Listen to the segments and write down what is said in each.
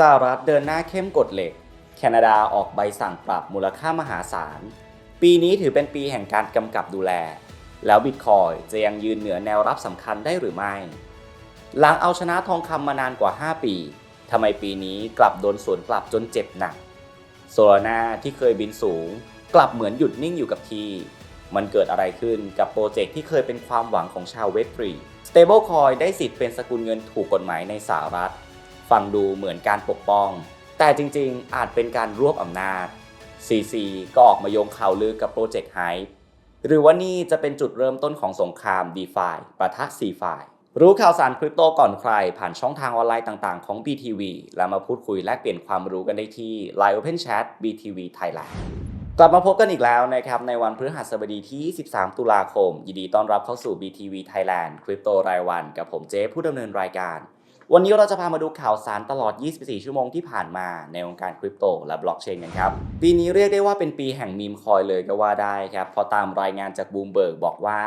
สหรัฐเดินหน้าเข้มกฎเหล็ก แคนาดาออกใบสั่งปรับมูลค่ามหาศาล ปีนี้ถือเป็นปีแห่งการกำกับดูแล แล้วบิตคอยจะยังยืนเหนือแนวรับสำคัญได้หรือไม่ หลังเอาชนะทองคำมานานกว่า 5 ปี ทำไมปีนี้กลับโดนสวนกลับจนเจ็บหนัก โซลาร่าที่เคยบินสูง กลับเหมือนหยุดนิ่งอยู่กับที่ มันเกิดอะไรขึ้นกับโปรเจกต์ที่เคยเป็นความหวังของชาวเวทรี Stablecoin ได้สิทธิ์เป็นสกุลเงินถูกกฎหมายในสหรัฐ ฟังดูเหมือนการปกป้อง แต่จริงๆ อาจเป็นการรวบอำนาจ CC ก็ออกมาโยงข่าวลือกับโปรเจกต์ไฮหรือว่านี่จะเป็นจุดเริ่มต้นของสงคราม DeFi ปะทะ CFI รู้ข่าวสารคริปโตก่อนใคร ผ่านช่องทางออนไลน์ต่างๆ ของ BTV แล้วมาพูดคุยแลกเปลี่ยนความรู้กันได้ที่ Line Open Chat BTV Thailand กลับมาพบกันอีกแล้วนะครับ ในวันพฤหัสบดีที่23ตุลาคม ยินดีต้อนรับเข้าสู่ BTV Thailand คริปโตรายวัน กับผมเจผู้ดำเนินรายการ วันนี้เราจะพามาดูข่าวสารตลอด 24 ชั่วโมงที่ผ่านมาในวงการคริปโตและบล็อกเชนกันครับ ปีนี้เรียกได้ว่าเป็นปีแห่งมีมคอยเลยก็ว่าได้ครับเพอตามรายงานจากบูมเบิร์กบอกว่า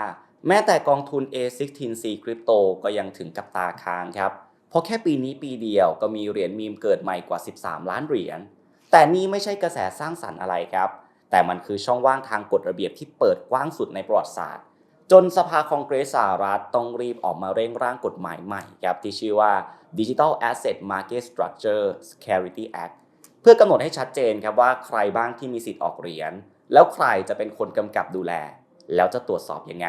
แม้แต่กองทุน A16C คริปโตก็ยังถึงกับตาค้างครับ เพราะแค่ปีนี้ปีเดียวก็มีเหรียญมีมเกิดใหม่กว่า 13 ล้านเหรียญ แต่นี่ไม่ใช่กระแสสร้างสรรค์อะไรครับ แต่มันคือช่องว่างทางกฎระเบียบที่เปิดกว้างสุดในประวัติศาสตร์ จนสภาคองเกรสสหรัฐต้องรีบออกมาเร่งร่างกฎหมายใหม่ครับที่ชื่อว่า Digital Asset Market Structure Security Act เพื่อกำหนดให้ชัดเจนครับว่าใครบ้างที่มีสิทธิ์ออกเหรียญแล้วใครจะเป็นคนกำกับดูแล แล้วจะตรวจสอบยังไง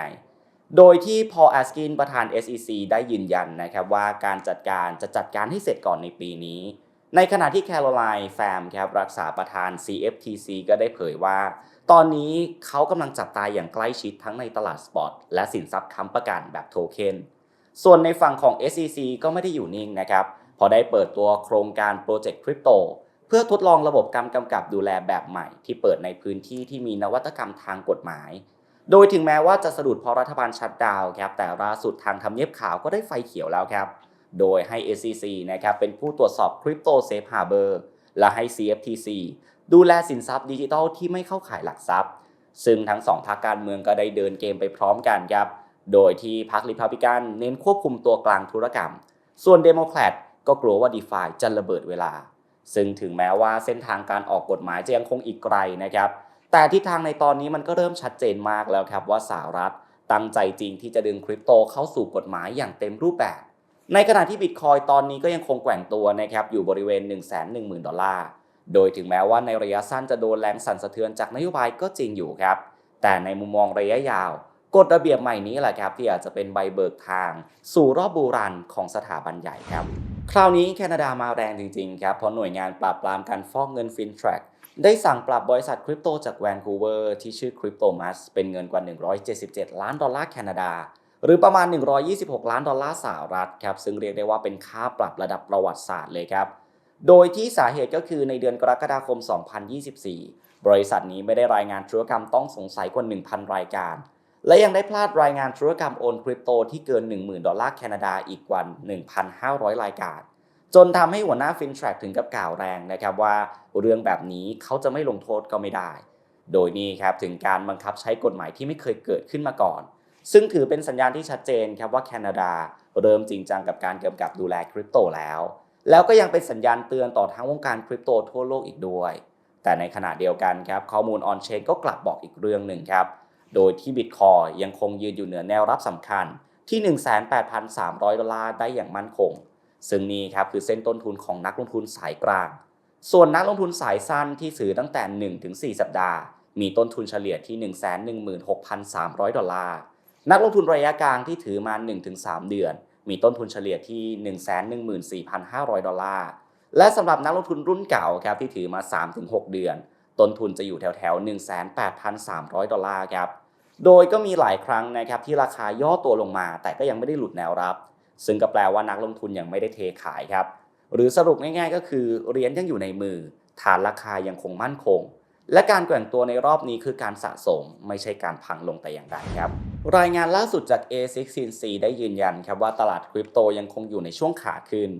โดยที่พอแอสกินประธาน SEC ได้ยืนยันนะครับว่าการจัดการจะจัดการให้เสร็จก่อนในปีนี้ ในขณะที่แคโรไลน์แฟมครับรักษาประธาน CFTC ก็ได้เผยว่า ตอนนี้เขากำลังจับตายอย่างใกล้ชิดทั้งในตลาดสปอตและสินทรัพย์ค้ำประกันแบบโทเค็นส่วนในฝั่งของ SEC ก็ไม่ได้อยู่นิ่งนะครับ พอได้เปิดตัวโครงการโปรเจกต์คริปโตเพื่อทดลองระบบการกำกับดูแลแบบใหม่ ที่เปิดในพื้นที่ที่มีนวัตกรรมทางกฎหมาย โดยถึงแม้ว่าจะสะดุดเพราะรัฐบาลชัดดาวครับแต่ล่าสุดทางทำเนียบข่าวก็ได้ไฟเขียวแล้วครับ โดยให้ SEC นะครับเป็นผู้ตรวจสอบคริปโตเซฟฮาร์เบอร์และให้ CFTC ดูแลสินทรัพย์ดิจิทัลที่ไม่เข้าข่ายหลักทรัพย์ ซึ่งทั้งสองพรรคการเมืองก็ได้เดินเกมไปพร้อมกันครับ โดยที่พรรคริพับลิกันเน้นควบคุมตัวกลางธุรกรรม ส่วนเดโมแครตก็กลัวว่า d e f าจะระเบิดเวลา ซึ่งถึงแม้ว่าเส้นทางการออกกฎหมายจะยังคงอีกไกลนะครับ แต่ทิศทางในตอนนี้มันก็เริ่มชัดเจนมากแล้วครับว่าสหรัฐตั้งใจจริงที่จะดึงคริปโตเข้าสู่กฎหมายอย่างเต็มรูปแบบ ในขณะที่บิตคอยตอนนี้ก็ยังคงแกว่งตัวนะครับอยู่บริเวณ 1 1 0 0 0 0 ดอลลาร์ โดยถึงแม้ว่าในระยะสั้นจะโดนแรงสั่นสะเทือนจากนโยบายก็จริงอยู่ครับ แต่ในมุมมองระยะยาวกฎระเบียบใหม่นี้แหละครับที่อาจจะเป็นใบเบิกทาง สู่รอบบูรันของสถาบันใหญ่ครับ คราวนี้แคนาดามาแรงจริงๆครับเพราะหน่วยงานปราบปรามการฟอกเงินฟินทรัคได้สั่งปรับบริษัทคริปโตจากแวนคูเวอร์ที่ชื่อ Cryptomas เป็นเงินกว่า 177 ล้านดอลลาร์แคนาดา หรือประมาณ 126 ล้านดอลลาร์สหรัฐครับซึ่งเรียกได้ว่าเป็นค่าปรับระดับประวัติศาสตร์เลยครับ โดยที่สาเหตุก็คือในเดือนกรกฎาคม 2024 บริษัทนี้ไม่ได้รายงานธุรกรรมต้องสงสัยกว่า 1,000 รายการ และยังได้พลาดรายงานธุรกรรมโอนคริปโตที่เกิน 10,000 ดอลลาร์แคนาดาอีกกว่า 1,500 รายการ จนทำให้หัวหน้าฟินทรัคถึงกับกล่าวแรงนะครับว่าเรื่องแบบนี้เขาจะไม่ลงโทษก็ไม่ได้ โดยนี่ครับถึงการบังคับใช้กฎหมายที่ไม่เคยเกิดขึ้นมาก่อน ซึ่งถือเป็นสัญญาณที่ชัดเจนครับว่าแคนาดาเริ่มจริงจังกับการกำกับดูแลคริปโตแล้ว แล้วก็ยังเป็นสัญญาณเตือนต่อทั้งวงการคริปโตทั่วโลกอีกด้วย แต่ในขณะเดียวกันครับข้อมูลออนเชนก็กลับบอกอีกเรื่องหนึ่งครับ โดยที่บิตคอยยังคงยืนอยู่เหนือแนวรับสำคัญที่ 18,300 ดอลลาร์ได้อย่างมั่นคง ซึ่งนี่ครับคือเส้นต้นทุนของนักลงทุนสายกลาง ส่วนนักลงทุนสายสั้นที่ถือตั้งแต่ 1-4 สัปดาห์ มีต้นทุนเฉลี่ยที่ 116,300 ดอลลาร์ นักลงทุนระยะกลางที่ถือมา 1-3 เดือน มีต้นทุนเฉลี่ยที่ 114,500 ดอลลาร์ และสำหรับนักลงทุนรุ่นเก่าครับที่ถือมา 3-6 เดือน ต้นทุนจะอยู่แถวแถว18,300 ดอลลาร์ครับ โดยก็มีหลายครั้งนะครับที่ราคาย่อตัวลงมา แต่ก็ยังไม่ได้หลุดแนวรับ ซึ่งก็แปลว่านักลงทุนยังไม่ได้เทขายครับ หรือสรุปง่ายๆ ก็คือเหรียญยังอยู่ในมือ ฐานราคายังคงมั่นคง และการแกว่งตัวในรอบนี้คือการสะสมไม่ใช่การพังลงแต่อย่างใดครับ รายงานล่าสุดจาก A16C ได้ยืนยันครับว่าตลาดคริปโตยังคงอยู่ในช่วงขาขึ้น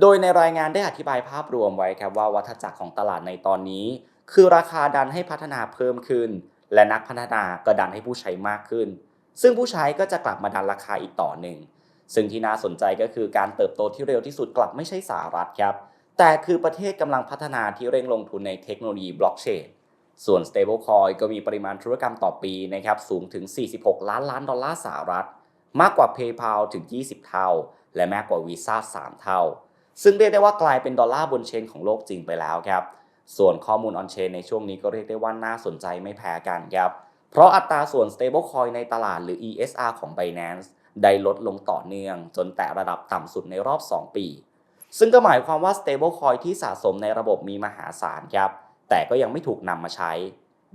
โดยในรายงานได้อธิบายภาพรวมไว้ครับว่าวัฏจักรของตลาดในตอนนี้ คือราคาดันให้พัฒนาเพิ่มขึ้น และนักพัฒนาก็ดันให้ผู้ใช้มากขึ้น ซึ่งผู้ใช้ก็จะกลับมาดันราคาอีกต่อหนึ่งซึ่งที่น่าสนใจก็คือการเติบโตที่เร็วที่สุดกลับไม่ใช่สหรัฐครับแต่คือประเทศกำลังพัฒนาที่เร่งลงทุนในเทคโนโลยีบล็อกเชน ส่วน stablecoin ก็มีปริมาณธุรกรรมต่อปีนะครับสูงถึง 46 ล้านล้านดอลลาร์สหรัฐ มากกว่า PayPal ถึง 20 เท่า และมากกว่า Visa 3 เท่า ซึ่งเรียกได้ว่ากลายเป็นดอลลาร์บนเชนของโลกจริงไปแล้วครับ ส่วนข้อมูลออนเชนในช่วงนี้ก็เรียกได้ว่าน่าสนใจไม่แพ้กันครับ เพราะอัตราส่วน stablecoin ในตลาดหรือ ESR ของ Binance ได้ลดลงต่อเนื่อง จนแตะระดับต่ำสุดในรอบ 2 ปี ซึ่งก็หมายความว่า stablecoin ที่สะสมในระบบมีมหาศาลครับ แต่ก็ยังไม่ถูกนำมาใช้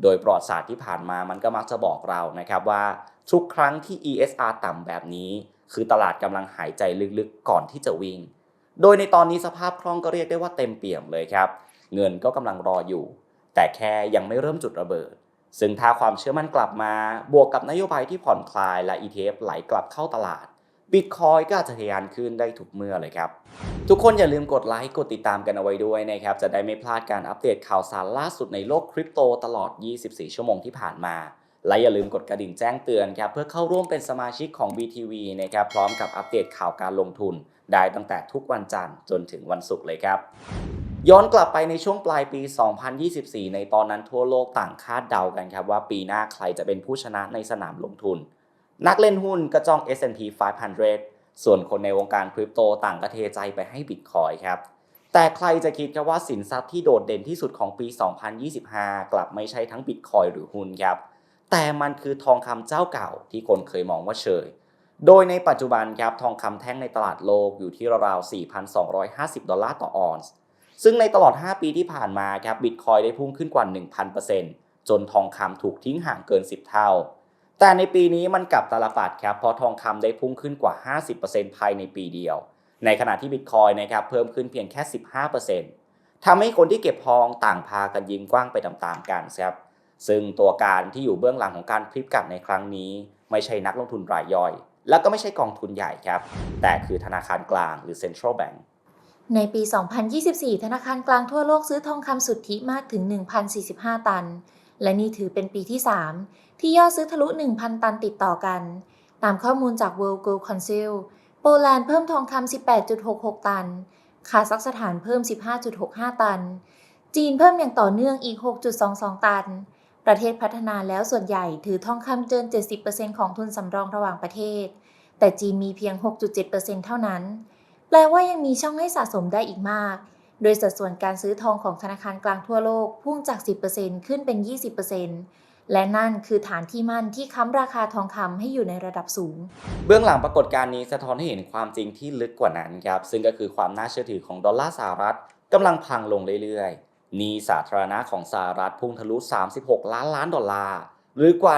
โดยประวัติศาสตร์ที่ผ่านมามันก็มักจะบอกเรานะครับว่าทุกครั้งที่ ESR ต่ำแบบนี้ คือตลาดกำลังหายใจลึกๆก่อนที่จะวิ่ง โดยในตอนนี้สภาพคล่องก็เรียกได้ว่าเต็มเปี่ยมเลยครับ เงินก็กำลังรออยู่ แต่แค่ยังไม่เริ่มจุดระเบิด ซึ่งถ้าความเชื่อมั่นกลับมา บวกกับนโยบายที่ผ่อนคลายและ ETF ไหลกลับเข้าตลาด บิตคอยก็อาจจะทะยานขึ้นได้ทุกเมื่อเลยครับ ทุกคนอย่าลืมกดไลค์กดติดตามกันเอาไว้ด้วยนะครับ จะได้ไม่พลาดการอัปเดตข่าวสารล่าสุดในโลกคริปโตตลอด 24 ชั่วโมงที่ผ่านมา และอย่าลืมกดกระดิ่งแจ้งเตือนครับ เพื่อเข้าร่วมเป็นสมาชิกของ BTV นะครับพร้อมกับอัปเดตข่าวการลงทุน ได้ตั้งแต่ทุกวันจันทร์จนถึงวันศุกร์เลยครับย้อนกลับไปในช่วงปลายปี 2024 ในตอนนั้นทั่วโลกต่างคาดเดากันครับว่าปีหน้าใครจะเป็นผู้ชนะในสนามลงทุน นักเล่นหุ้นก็จ้อง S&P 500 ส่วนคนในวงการคริปโตต่างก็เทใจไปให้บิตคอยครับ แต่ใครจะคิดครับว่าสินทรัพย์ที่โดดเด่นที่สุดของปี 2025 กลับไม่ใช่ทั้งบิตคอยหรือหุ้นครับ แต่มันคือทองคำเจ้าเก่าที่คนเคยมองว่าเชยโดยในปัจจุบันครับทองคำแท่งในตลาดโลกอยู่ที่ราวๆ 4,250 ดอลลาร์ต่อออนซ์ ซึ่งในตลอด 5 ปีที่ผ่านมาครับบิตคอยได้พุ่งขึ้นกว่า 1,000%จนทองคำถูกทิ้งห่างเกิน 10 เท่า แต่ในปีนี้มันกลับตาลปัดครับเพราะทองคำได้พุ่งขึ้นกว่า 50%ภายในปีเดียว ในขณะที่บิตคอยนะครับเพิ่มขึ้นเพียงแค่ 15%ทำให้คนที่เก็บทองต่างพากันยิงกว้างไปตามๆกันครับซึ่งตัวการที่อยู่เบื้องหลังของการพลิกกลับในครั้งนี้ ไม่ใช่นักลงทุนรายย่อย แล้วก็ไม่ใช่กองทุนใหญ่ครับ แต่คือธนาคารกลางหรือ central bank ในปี 2024 ธนาคารกลางทั่วโลกซื้อทองคำสุทธิมากถึง 1,045 ตัน และนี่ถือเป็นปีที่ 3 ที่ยอดซื้อทะลุ 1,000 ตันติดต่อกัน ตามข้อมูลจาก World Gold Council โปแลนด์เพิ่มทองคำ 18.66 ตัน คาซัคสถานเพิ่ม 15.65 ตัน จีนเพิ่มอย่างต่อเนื่องอีก 6.22 ตัน ประเทศพัฒนาแล้วส่วนใหญ่ถือทองคำเกิน 70%ของทุนสำรองระหว่างประเทศ แต่จีนมีเพียง 6.7%เท่านั้น แปลว่ายังมีช่องให้สะสมได้อีกมาก โดยสัดส่วนการซื้อทองของธนาคารกลางทั่วโลกพุ่งจาก 10%ขึ้นเป็น 20%และนั่นคือฐานที่มั่นที่ค้ำราคาทองคำให้อยู่ในระดับสูง เบื้องหลังปรากฏการณ์นี้สะท้อนให้เห็นความจริงที่ลึกกว่านั้นครับ ซึ่งก็คือความน่าเชื่อถือของดอลลาร์สหรัฐกำลังพังลงเรื่อยๆหนี้สาธารณะของสหรัฐพุ่งทะลุ 36 ล้านล้านดอลลาร์หรือกว่า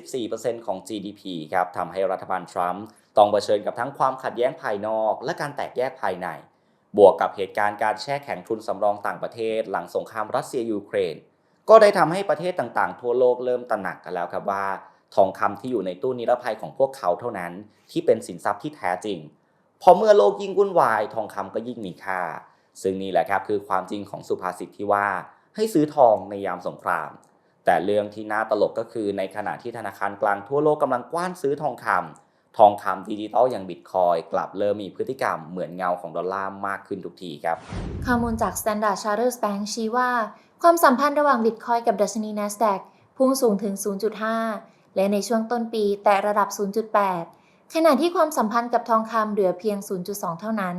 124%ของ GDP ครับทำให้รัฐบาลทรัมป์ต้องเผชิญกับทั้งความขัดแย้งภายนอก และการแตกแยกภายใน บวกกับเหตุการณ์การแช่แข็งทุนสำรองต่างประเทศ หลังสงครามรัสเซียยูเครน ก็ได้ทำให้ประเทศต่างๆ ทั่วโลกเริ่มตระหนักกันแล้วครับว่า ทองคำที่อยู่ในตู้นิรภัยของพวกเขาเท่านั้น ที่เป็นสินทรัพย์ที่แท้จริง พอเมื่อโลกยิ่งวุ่นวาย ทองคำก็ยิ่งมีค่า ซึ่งนี่แหละครับคือความจริงของสุภาษิตที่ว่า ให้ซื้อทองในยามสงคราม แต่เรื่องที่น่าตลกก็คือในขณะที่ธนาคารกลางทั่วโลกกำลังกว้านซื้อทองคำ ทองคำดิจิตอลอย่างบิตคอยกลับเริ่มมีพฤติกรรมเหมือนเงาของดอลลาร์มากขึ้นทุกทีครับ ข้อมูลจาก Standard Chartered Bank ชี้ว่า ความสัมพันธ์ระหว่าง Bitcoin กับดัชนี NASDAQ พุ่งสูงถึง 0.5 และในช่วงต้นปีแตะระดับ 0.8 ขณะที่ความสัมพันธ์กับทองคำเหลือเพียง 0.2 เท่านั้น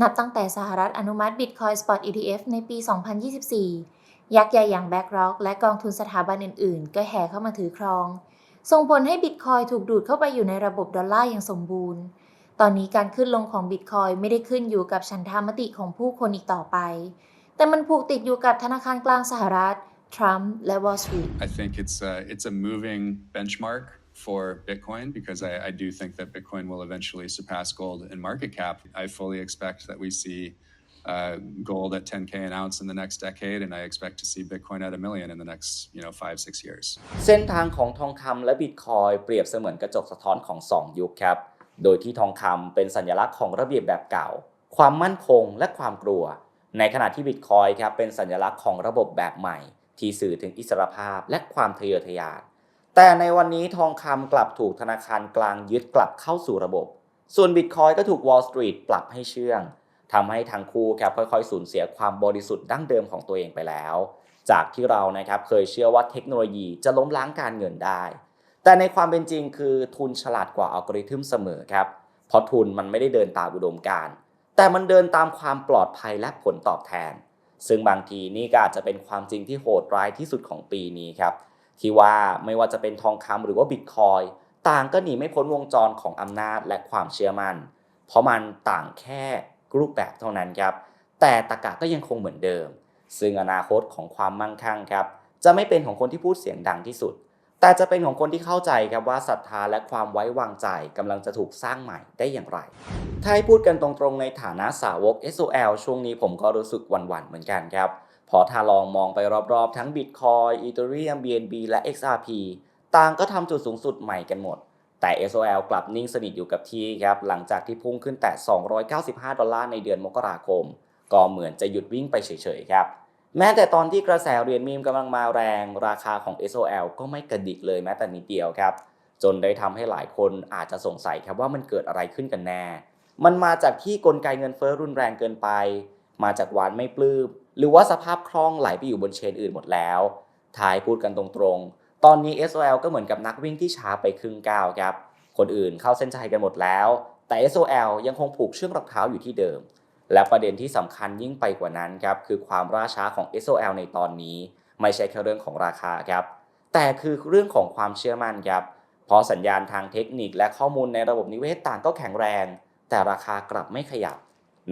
นับตั้งแต่สหรัฐอนุมัติ Bitcoin Spot ETF ในปี 2024 ยักษ์ใหญ่อย่าง BlackRock และกองทุนสถาบันอื่นๆ ก็แห่เข้ามาถือครอง ส่งผลให้บิตคอยถูกดูดเข้าไปอยู่ในระบบดอลลาร์อย่างสมบูรณ์ ตอนนี้การขึ้นลงของบิตคอยไม่ได้ขึ้นอยู่กับชันทามติของผู้คนอีกต่อไป แต่มันผูกติดอยู่กับธนาคารกลางสหรัฐ ทรัมป์และวอลสตรีท I think it's a, it's a moving benchmark for Bitcoin because I, I do think that Bitcoin will eventually surpass gold in market cap. I fully expect that we see uh, gold at 10k an ounce in the next decade, and I expect to see Bitcoin at a million in the next you know five six years. เส้นทางของทองคำและบิตคอยเปรียบเสมือนกระจกสะท้อนของ 2 ยุคครับ โดยที่ทองคำเป็นสัญลักษณ์ของระเบียบแบบเก่า ความมั่นคงและความกลัว ในขณะที่บิตคอยครับเป็นสัญลักษณ์ของระบบแบบใหม่ ที่สื่อถึงอิสรภาพและความทะเยอทะยานแต่ในวันนี้ทองคำกลับถูกธนาคารกลางยึดกลับเข้าสู่ระบบ ส่วนบิตคอยก็ถูก Wall Street ปรับให้เชื่อง ทำให้ทั้งคู่ครับค่อยๆ สูญเสียความบริสุทธิ์ดั้งเดิมของตัวเองไปแล้ว จากที่เรานะครับเคยเชื่อว่าเทคโนโลยีจะล้มล้างการเงินได้ แต่ในความเป็นจริงคือทุนฉลาดกว่าอัลกอริทึมเสมอครับเพราะทุนมันไม่ได้เดินตามอุดมการณ์แต่มันเดินตามความปลอดภัยและผลตอบแทน ซึ่งบางทีนี่ก็อาจจะเป็นความจริงที่โหดร้ายที่สุดของปีนี้ครับที่ว่าไม่ว่าจะเป็นทองคำหรือว่าบิตคอยต่างก็หนีไม่พ้นวงจรของอำนาจและความเชื่อมัน่น เพราะมันต่างแค่ รูปแบบเท่านั้นครับ แต่ตะกะก็ยังคงเหมือนเดิม ซึ่งอนาคตของความมั่งคั่งครับ จะไม่เป็นของคนที่พูดเสียงดังที่สุด แต่จะเป็นของคนที่เข้าใจครับว่าศรัทธาและความไว้วางใจกำลังจะถูกสร้างใหม่ได้อย่างไร ถ้าให้พูดกันตรงๆในฐานะสาวก SOL ช่วงนี้ผมก็รู้สึกหวั่นๆเหมือนกันครับเพราะถ้าลองมองไปรอบๆ ทั้ง Bitcoin Ethereum BNB และ XRP ต่างก็ทำจุดสูงสุดใหม่กันหมด แต่ SOL กลับนิ่งสนิทอยู่กับที่ครับหลังจากที่พุ่งขึ้นแต่ 295 ดอลลาร์ในเดือนมกราคม ก็เหมือนจะหยุดวิ่งไปเฉยๆครับแม้แต่ตอนที่กระแสเหรียญมีมกำลังมาแรงราคาของ SOL ก็ไม่กระดิกเลยแม้แต่นิดเดียวครับ จนได้ทำให้หลายคนอาจจะสงสัยครับว่ามันเกิดอะไรขึ้นกันแน่ มันมาจากที่กลไกเงินเฟ้อรุนแรงเกินไป มาจากวานไม่ปลื้มหรือว่าสภาพคล่องไหลไปอยู่บนเชนอื่นหมดแล้ว ท้ายพูดกันตรงๆ ตอนนี้ SOL ก็เหมือนกับนักวิ่งที่ช้าไปครึ่งก้าวครับ คนอื่นเข้าเส้นชัยกันหมดแล้ว แต่ SOL ยังคงผูกเชือกรองเท้าอยู่ที่เดิม และประเด็นที่สำคัญยิ่งไปกว่านั้นครับคือความล่าช้าของ SOL ในตอนนี้ ไม่ใช่แค่เรื่องของราคาครับ แต่คือเรื่องของความเชื่อมั่นครับเพราะสัญญาณทางเทคนิคและข้อมูลในระบบนิเวศต่างก็แข็งแรง แต่ราคากลับไม่ขยับ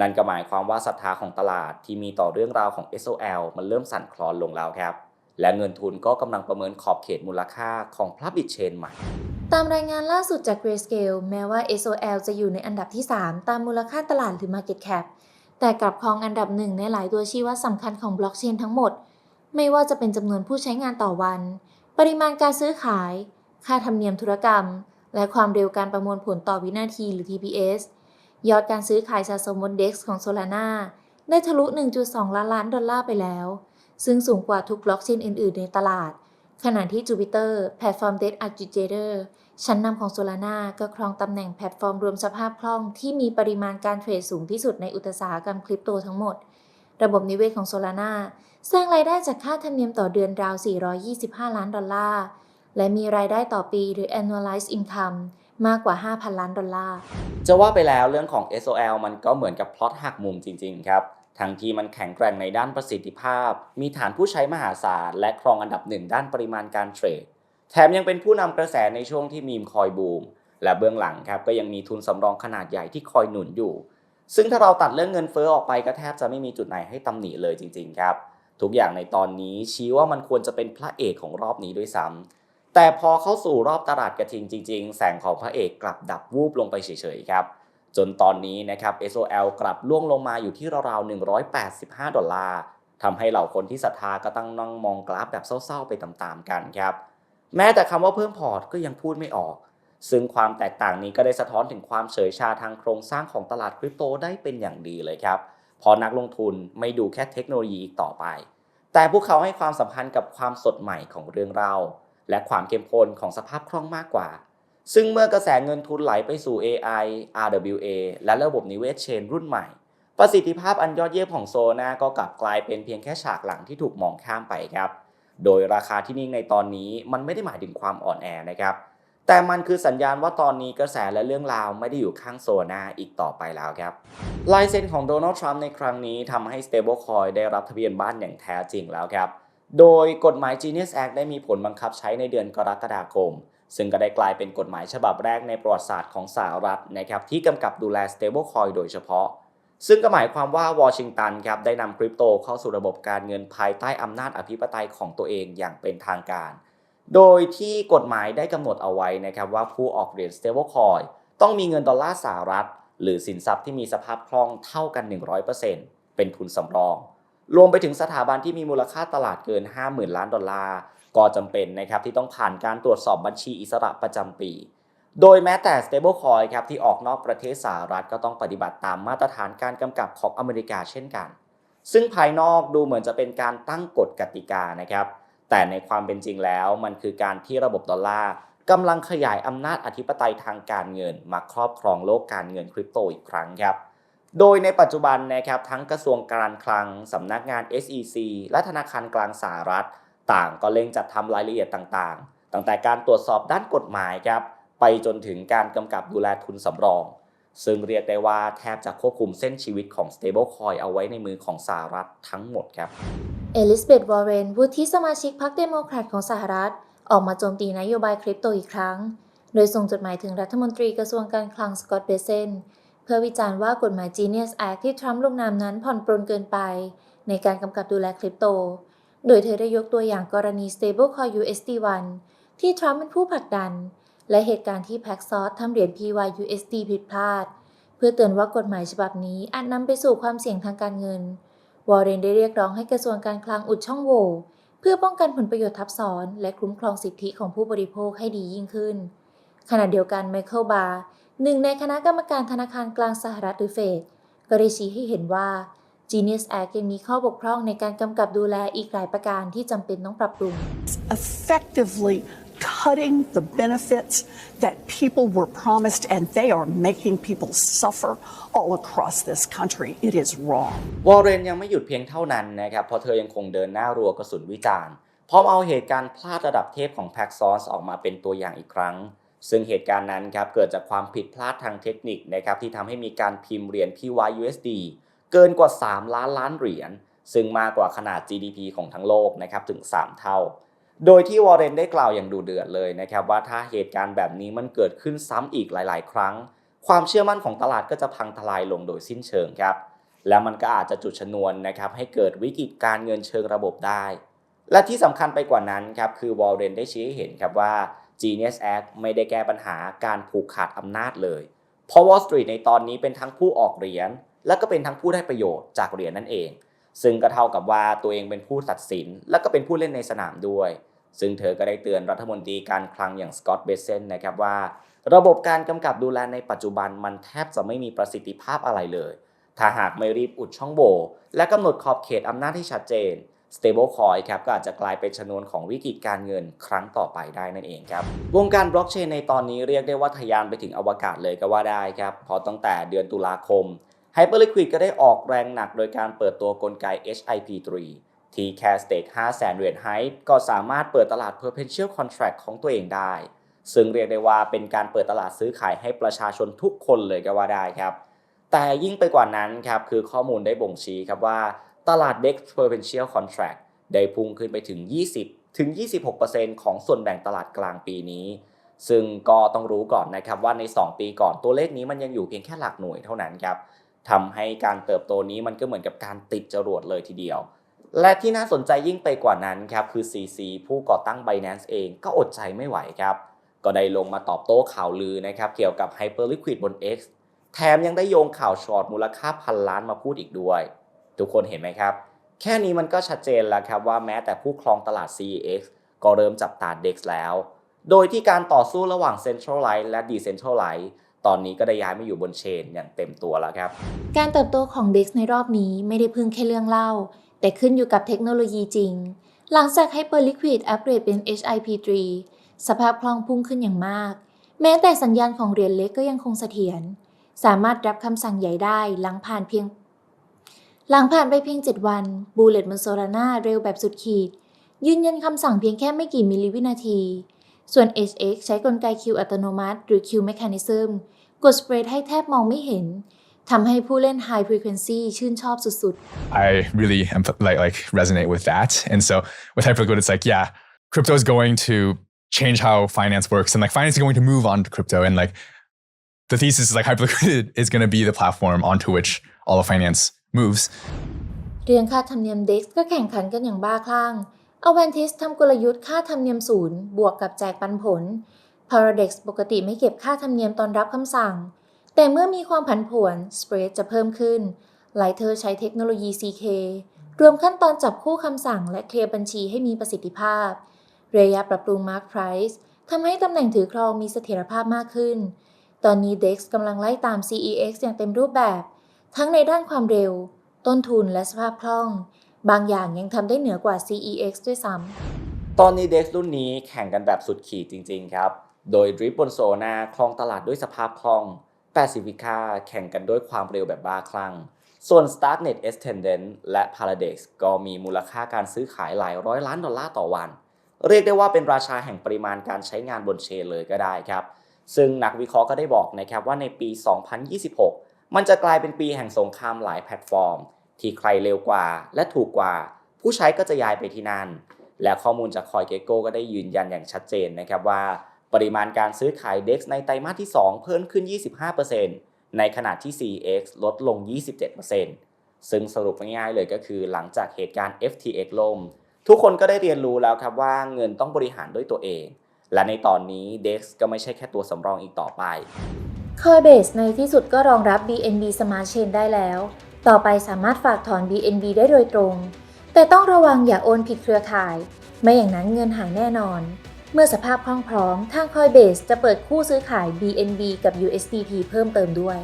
นั่นก็หมายความว่าศรัทธาของตลาดที่มีต่อเรื่องราวของ SOL มันเริ่มสั่นคลอนลงแล้วครับ และเงินทุนก็กำลังประเมินขอบเขตมูลค่าของพลับบิ t เชนใหม่ ตามรายงานล่าสุดจาก Grayscale แม้ว่า SOL จะอยู่ในอันดับที่ 3 ตามมูลค่าตลาดหรือ Market Cap แต่กลับครองอันดับหนึ่งในหลายตัวชี้วัดสำคัญของบล็อกเชนทั้งหมด ไม่ว่าจะเป็นจำนวนผู้ใช้งานต่อวัน ปริมาณการซื้อขาย ค่าธรรมเนียมธุรกรรม และความเร็วการประมวลผลต่อวินาทีหรือ TPS ยอดการซื้อขายสะสมบน DEX ของ Solana ได้ทะลุ 1.2 ล้านล้านดอลลาร์ไปแล้ว ซึ่งสูงกว่าทุกบล็อกเชนอื่น ๆ ในตลาด ขณะที่ Jupiter แพลตฟอร์ม Debt Aggregator ชั้นนำของ Solana ก็ครองตำแหน่งแพลตฟอร์มรวมสภาพคล่องที่มีปริมาณการเทรดสูงที่สุดในอุตสาหกรรมคริปโตทั้งหมด ระบบนิเวศของ Solana สร้างรายได้จากค่าธรรมเนียมต่อเดือนราว 425 ล้านดอลลาร์ และมีรายได้ต่อปีหรือ annualized income มากกว่า 5,000 ล้านดอลลาร์ จะว่าไปแล้วเรื่องของ SOL มันก็เหมือนกับพล็อตหักมุมจริง ๆ ครับ ทั้งที่มันแข็งแกร่งในด้านประสิทธิภาพ มีฐานผู้ใช้มหาศาล และครองอันดับหนึ่งด้านปริมาณการเทรด แถมยังเป็นผู้นำกระแสในช่วงที่มีมคอยบูม และเบื้องหลังครับก็ยังมีทุนสำรองขนาดใหญ่ที่คอยหนุนอยู่ ซึ่งถ้าเราตัดเรื่องเงินเฟ้อออกไปก็แทบจะไม่มีจุดไหนให้ตำหนิเลยจริง ๆ ครับ ทุกอย่างในตอนนี้ชี้ว่ามันควรจะเป็นพระเอกของรอบนี้ด้วยซ้ำแต่พอเข้าสู่รอบตลาดกระทิงจริง ๆ แสงของพระเอกกลับดับวูบลงไปเฉยๆครับ จนตอนนี้นะครับ SOL กลับล่วงลงมาอยู่ที่ราวๆ185 ดอลลาร์ทำให้เหล่าคนที่ศรัทธาก็ตั้งนั่งมองกราฟแบบเศร้าๆ ไปตามๆกันครับ แม้แต่คำว่าเพิ่มพอร์ตก็ยังพูดไม่ออก ซึ่งความแตกต่างนี้ก็ได้สะท้อนถึงความเฉยชาทางโครงสร้างของตลาดคริปโตได้เป็นอย่างดีเลยครับ พอนักลงทุนไม่ดูแค่เทคโนโลยีอีกต่อไป แต่พวกเขาให้ความสำคัญกับความสดใหม่ของเรื่องราวและความเข้มข้นของสภาพคล่องมากกว่า ซึ่งเมื่อกระแสเงินทุนไหลไปสู่ AI RWA และระบบนิเวศเชนรุ่นใหม่ ประสิทธิภาพอันยอดเยี่ยมของโซนาก็กลับกลายเป็นเพียงแค่ฉากหลังที่ถูกมองข้ามไปครับ โดยราคาที่นิ่งในตอนนี้มันไม่ได้หมายถึงความอ่อนแอนะครับ แต่มันคือสัญญาณว่าตอนนี้กระแสและเรื่องราวไม่ได้อยู่ข้างโซนาอีกต่อไปแล้วครับลายเซ็นของโดนัลด์ทรัมป์ในครั้งนี้ทำให้ stablecoin ได้รับทะเบียนบ้านอย่างแท้จริงแล้วครับ โดยกฎหมาย Genius Act ได้มีผลบังคับใช้ในเดือนกรกฎาคม ซึ่งก็ได้กลายเป็นกฎหมายฉบับแรกในประวัติศาสตร์ของสหรัฐนะครับที่กำกับดูแล stablecoin โดยเฉพาะ ซึ่งก็หมายความว่าวอชิงตันครับได้นำคริปโตเข้าสู่ระบบการเงินภายใต้อำนาจอภิปไตยของตัวเองอย่างเป็นทางการ โดยที่กฎหมายได้กำหนดเอาไว้นะครับว่าผู้ออกเหรียญ stablecoin ต้องมีเงินดอลลาร์สหรัฐ หรือสินทรัพย์ที่มีสภาพคล่องเท่ากัน 100%เป็นทุนสำรอง รวมไปถึงสถาบันที่มีมูลค่าตลาดเกิน 50,000 ล้านดอลลาร์ ก็จำเป็นนะครับที่ต้องผ่านการตรวจสอบบัญชีอิสระประจำปี โดยแม้แต่ stablecoin ครับที่ออกนอกประเทศสหรัฐก็ต้องปฏิบัติตามมาตรฐานการกำกับของอเมริกาเช่นกัน ซึ่งภายนอกดูเหมือนจะเป็นการตั้งกฎกติกานะครับ แต่ในความเป็นจริงแล้วมันคือการที่ระบบดอลลาร์กำลังขยายอำนาจอธิปไตยทางการเงิน มาครอบครองโลกการเงินคริปโตอีกครั้งครับ โดยในปัจจุบันนะครับทั้งกระทรวงการคลังสำนักงาน SEC และธนาคารกลางสหรัฐ ต่างก็เร่งจัดทำรายละเอียดต่างๆ ตั้งแต่การตรวจสอบด้านกฎหมายครับไปจนถึงการกำกับดูแลทุนสำรอง ซึ่งเรียกได้ว่าแทบจะควบคุมเส้นชีวิตของ stablecoin เอาไว้ในมือของสหรัฐทั้งหมดครับเอลิซาเบธวอร์เรนวุฒิสมาชิกพรรคเดโมแครตของสหรัฐ ออกมาโจมตีนโยบายคริปโตอีกครั้ง โดยส่งจดหมายถึงรัฐมนตรีกระทรวงการคลังสกอตเบเซนเพื่อวิจารณ์ว่ากฎหมาย Genius Act ที่ทรัมป์ลงนามนั้นผ่อนปรนเกินไป ในการกำกับดูแลคริปโต โดยเธอได้ยกตัวอย่างกรณี stablecoin USD1 ที่ทรัมป์เป็นผู้ผลักดัน และเหตุการณ์ที่ Paxos ทำเหรียญ PYUSD ผิดพลาด เพื่อเตือนว่ากฎหมายฉบับนี้อาจนำไปสู่ความเสี่ยงทางการเงิน วอร์เรนได้เรียกร้องให้กระทรวงการคลังอุดช่องโหว่เพื่อป้องกันผลประโยชน์ทับซ้อน และคุ้มครองสิทธิของผู้บริโภคให้ดียิ่งขึ้น ขณะเดียวกันไมเคิลบาร์หนึ่งในคณะกรรมการธนาคารกลางสหรัฐหรือเฟดก็ได้ชี้ให้เห็นว่า Genius Act ยังมีข้อบกพร่องในการกำกับดูแลอีกหลายประการที่จำเป็นต้องปรับปรุง effectively cutting the benefits that people were promised, and they are making people suffer all across this country. It is wrong. วอร์เรนยังไม่หยุดเพียงเท่านั้นนะครับเพราะเธอยังคงเดินหน้ารัวกระสุนวิจารณ์พร้อมเอาเหตุการณ์พลาดระดับเทพของ Paxos ออกมาเป็นตัวอย่างอีกครั้งซึ่งเหตุการณ์นั้นครับเกิดจากความผิดพลาดทางเทคนิคนะครับที่ทำให้มีการพิมพ์เหรียญ PYUSD เกินกว่า 3 ล้านล้านเหรียญซึ่งมากกว่าขนาด GDP ของทั้งโลกนะครับถึง 3 เท่า โดยที่วอร์เรนได้กล่าวอย่างดูเดือดเลยนะครับว่าถ้าเหตุการณ์แบบนี้มันเกิดขึ้นซ้ำอีกหลาย ๆ ครั้ง ความเชื่อมั่นของตลาดก็จะพังทลายลงโดยสิ้นเชิงครับและมันก็อาจจะจุดชนวนนะครับให้เกิดวิกฤตการเงินเชิงระบบได้ และที่สำคัญไปกว่านั้นครับคือวอลเรนได้ชี้ให้เห็นครับว่า Genius Act ไม่ได้แก้ปัญหาการผูกขาดอำนาจเลย เพราะ Wall Street ในตอนนี้เป็นทั้งผู้ออกเหรียญ และก็เป็นทั้งผู้ได้ประโยชน์จากเหรียญนั่นเอง ซึ่งก็เท่ากับว่าตัวเองเป็นผู้ตัดสิน และก็เป็นผู้เล่นในสนามด้วย ซึ่งเธอก็ได้เตือนรัฐมนตรีการคลังอย่างสกอตต์เบเซนนะครับว่า ระบบการกำกับดูแลในปัจจุบันมันแทบจะไม่มีประสิทธิภาพอะไรเลย ถ้าหากไม่รีบอุดช่องโหว่และกำหนดขอบเขตอำนาจที่ชัดเจน stablecoin ครับก็อาจจะกลายเป็นชนวนของวิกฤตการเงินครั้งต่อไปได้นั่นเองครับ วงการบล็อกเชนในตอนนี้เรียกได้ว่าทะยานไปถึงอวกาศเลยก็ว่าได้ครับเพราะตั้งแต่เดือนตุลาคม Hyperliquid ก็ได้ออกแรงหนักโดยการเปิดตัวกลไก HIP3 ที่แค่สเต็ก5แสนเหรียญไฮก็สามารถเปิดตลาด Perpetual Contract ของตัวเองได้ ซึ่งเรียกได้ว่าเป็นการเปิดตลาดซื้อขายให้ประชาชนทุกคนเลยก็ว่าได้ครับ แต่ยิ่งไปกว่านั้นครับคือข้อมูลได้บ่งชี้ครับว่าตลาด DEX Perpetual Contract ได้พุ่งขึ้นไปถึง 20 ถึง 26%ของส่วนแบ่งตลาดกลางปีนี้ ซึ่งก็ต้องรู้ก่อนนะครับว่าใน 2 ปีก่อนตัวเลขนี้มันยังอยู่เพียงแค่หลักหน่วยเท่านั้นครับ ทำให้การเติบโตนี้มันก็เหมือนกับการติดจรวดเลยทีเดียว และที่น่าสนใจยิ่งไปกว่านั้นครับคือ CC ผู้ก่อตั้ง Binance เองก็อดใจไม่ไหวครับ ก็ได้ลงมาตอบโต้ข่าวลือนะครับเกี่ยวกับ Hyperliquid บน X แถมยังได้โยงข่าวช็อตมูลค่าพันล้านมาพูดอีกด้วย ทุกคนเห็นไหมครับ แค่นี้มันก็ชัดเจนแล้วครับว่าแม้แต่ผู้ครองตลาด CEX ก็เริ่มจับตา DEX แล้ว โดยที่การต่อสู้ระหว่าง Centralized และ Decentralized ตอนนี้ก็ได้ย้ายมาอยู่บนเชนอย่างเต็มตัวแล้วครับ การเติบโตของ DEX ในรอบนี้ไม่ได้พึ่งแค่เรื่องเล่า แต่ขึ้นอยู่กับเทคโนโลยีจริง หลังจาก Hyperliquid อัปเกรดเป็น HIP3 สภาพคล่องพุ่งขึ้นอย่างมาก แม้แต่สัญญาณของเหรียญเล็กก็ยังคงเสถียร สามารถรับคำสั่งใหญ่ได้หลังผ่านเพียง หลังผ่านไปเพียง 7 วันบูเลตบนโซลาร่าเร็วแบบสุดขีด ยืนยันคำสั่งเพียงแค่ไม่กี่มิลลิวินาที ส่วน HX ใช้กลไกคิวอัตโนมัติ หรือ Q Mechanism กดสเปรดให้แทบมองไม่เห็นทำให้ผู้เล่น High Frequency ชื่นชอบสุด I really am, like like resonate with that. And so with Hyperliquid, it's like, yeah, crypto is going to change how finance works, and like finance is going to move on to crypto. And like the thesis is like Hyperliquid is going to be the platform onto which all of finance moves. ๆเรื่องค่าธรรมเนียม DEX ก็แข่งขันกันอย่างบ้าคลั่ง a v a n t i s ทำกลยุทธ์ค่าธรรมเนียมศูนย์บวกกับแจกปันผล Paradex ปกติไม่เก็บค่าธรรมเนียมตอนรับคำสั่ง แต่เมื่อมีความผันผวน Spread จะเพิ่มขึ้น ไลเทอร์ใช้เทคโนโลยี CK รวมขั้นตอนจับคู่คำสั่งและเคลียร์บัญชีให้มีประสิทธิภาพ เรยะปรับปรุง Mark Price ทำให้ตำแหน่งถือครองมีเสถียรภาพมากขึ้น ตอนนี้ DEX กำลังไล่ตาม CEX อย่างเต็มรูปแบบ ทั้งในด้านความเร็ว ต้นทุนและสภาพคล่อง บางอย่างยังทำได้เหนือกว่า CEX ด้วยซ้ำ ตอนนี้ DEX รุ่นนี้แข่งกันแบบสุดขีดจริง ๆ ครับ โดยดริปบนโซนาคลองตลาดด้วยสภาพคล่อง Pacifica แข่งกันด้วยความเร็วแบบบ้าคลั่ง ส่วน Starknet Ascendant และ Paradex ก็มีมูลค่าการซื้อขายหลายร้อยล้านดอลลาร์ต่อวัน เรียกได้ว่าเป็นราชาแห่งปริมาณการใช้งานบนเชนเลยก็ได้ครับ ซึ่งนักวิเคราะห์ก็ได้บอกนะครับว่าในปี 2026 มันจะกลายเป็นปีแห่งสงครามหลายแพลตฟอร์ม ที่ใครเร็วกว่าและถูกกว่า ผู้ใช้ก็จะย้ายไปที่นั่น และข้อมูลจากคอยเกโกก็ได้ยืนยันอย่างชัดเจนนะครับว่า ปริมาณการซื้อขาย DEX ในไตรมาสที่ 2 เพิ่มขึ้น 25%ในขณะที่ CX ลดลง 27%ซึ่งสรุปง่ายๆเลยก็คือหลังจากเหตุการณ์ FTX ล่ม ทุกคนก็ได้เรียนรู้แล้วครับว่าเงินต้องบริหารด้วยตัวเอง และในตอนนี้ DEX ก็ไม่ใช่แค่ตัวสำรองอีกต่อไป Coinbase ในที่สุดก็รองรับ BNB Smart Chain ได้แล้ว ต่อไปสามารถฝากถอน BNB ได้โดยตรง แต่ต้องระวังอย่าโอนผิดเครือข่าย ไม่อย่างนั้นเงินหายแน่นอน เมื่อสภาพคล่องพร้อม ทาง Coinbase จะเปิดคู่ซื้อขาย BNB กับ USDT เพิ่มเติมด้วย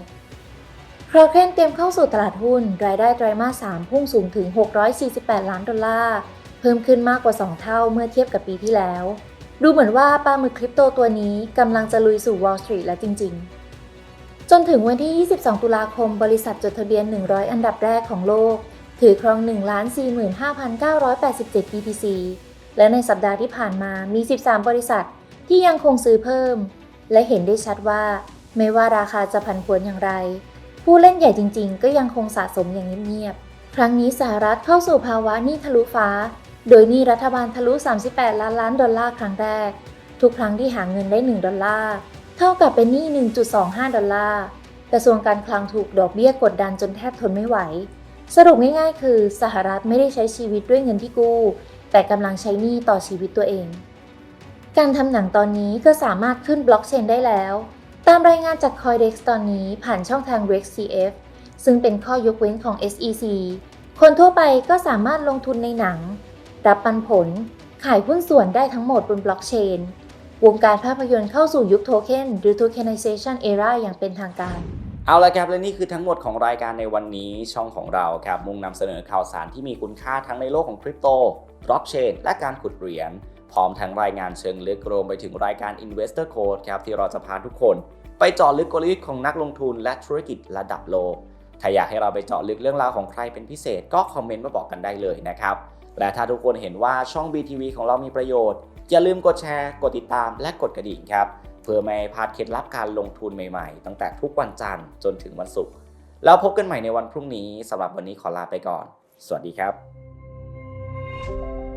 Kraken เตรียมเข้าสู่ตลาดหุ้น รายได้ไตรมาส 3 พุ่งสูงถึง 648 ล้านดอลลาร์ เพิ่มขึ้นมากกว่า 2 เท่าเมื่อเทียบกับปีที่แล้ว ดูเหมือนว่าปลาหมึกคริปโตตัวนี้กำลังจะลุยสู่ Wall Street แล้วจริง ๆ จนถึงวันที่ 22 ตุลาคม บริษัทจดทะเบียน 100 อันดับแรกของโลก ถือครอง 1,45,987 BTC และในสัปดาห์ที่ผ่านมามี 13 บริษัทที่ยังคงซื้อเพิ่ม และเห็นได้ชัดว่า ไม่ว่าราคาจะผันผวนอย่างไร ผู้เล่นใหญ่จริงๆ ก็ยังคงสะสมอย่างเงียบๆ ครั้งนี้สหรัฐเข้าสู่ภาวะหนี้ทะลุฟ้า โดยหนี้รัฐบาลทะลุ 38 ล้านล้านดอลลาร์ครั้งแรก ทุกครั้งที่หาเงินได้ 1 ดอลลาร์ เท่ากับเป็นหนี้ 1.25 ดอลลาร์กระทรวงการคลังถูกดอกเบี้ยกดดันจนแทบทนไม่ไหว สรุปง่ายๆ คือสหรัฐไม่ได้ใช้ชีวิตด้วยเงินที่กู้ แต่กำลังใช้หนี้ต่อชีวิตตัวเอง การทำหนังตอนนี้ก็สามารถขึ้นบล็อกเชนได้แล้ว ตามรายงานจาก Coindex ตอนนี้ผ่านช่องทาง Rex CF ซึ่งเป็นข้อยกเว้นของ SEC คนทั่วไปก็สามารถลงทุนในหนัง รับปันผล ขายหุ้นส่วนได้ทั้งหมดบนบล็อกเชน วงการภาพยนตร์เข้าสู่ยุคโทเค็นหรือ tokenization era อย่างเป็นทางการ เอาละครับและนี่คือทั้งหมดของรายการในวันนี้ช่องของเราครับมุ่งนำเสนอข่าวสารที่มีคุณค่าทั้งในโลกของคริปโตบล็อกเชนและการขุดเหรียญพร้อมทั้งรายงานเชิงลึกรวมไปถึงรายการ Investor Code ครับที่เราจะพาทุกคน ไปเจาะลึกกลยุทธ์ของนักลงทุนและธุรกิจระดับโลกถ้าอยากให้เราไปเจาะลึกเรื่องราวของใครเป็นพิเศษก็คอมเมนต์มาบอกกันได้เลยนะครับและถ้าทุกคนเห็นว่าช่อง BTV ของเรามีประโยชน์ อย่าลืมกดแชร์ กดติดตามและกดกระดิ่งครับ เพื่อไม่พลาดเคล็ดลับการลงทุนใหม่ๆ ตั้งแต่ทุกวันจันทร์จนถึงวันศุกร์แล้วพบกันใหม่ในวันพรุ่งนี้สำหรับวันนี้ขอลาไปก่อน สวัสดีครับ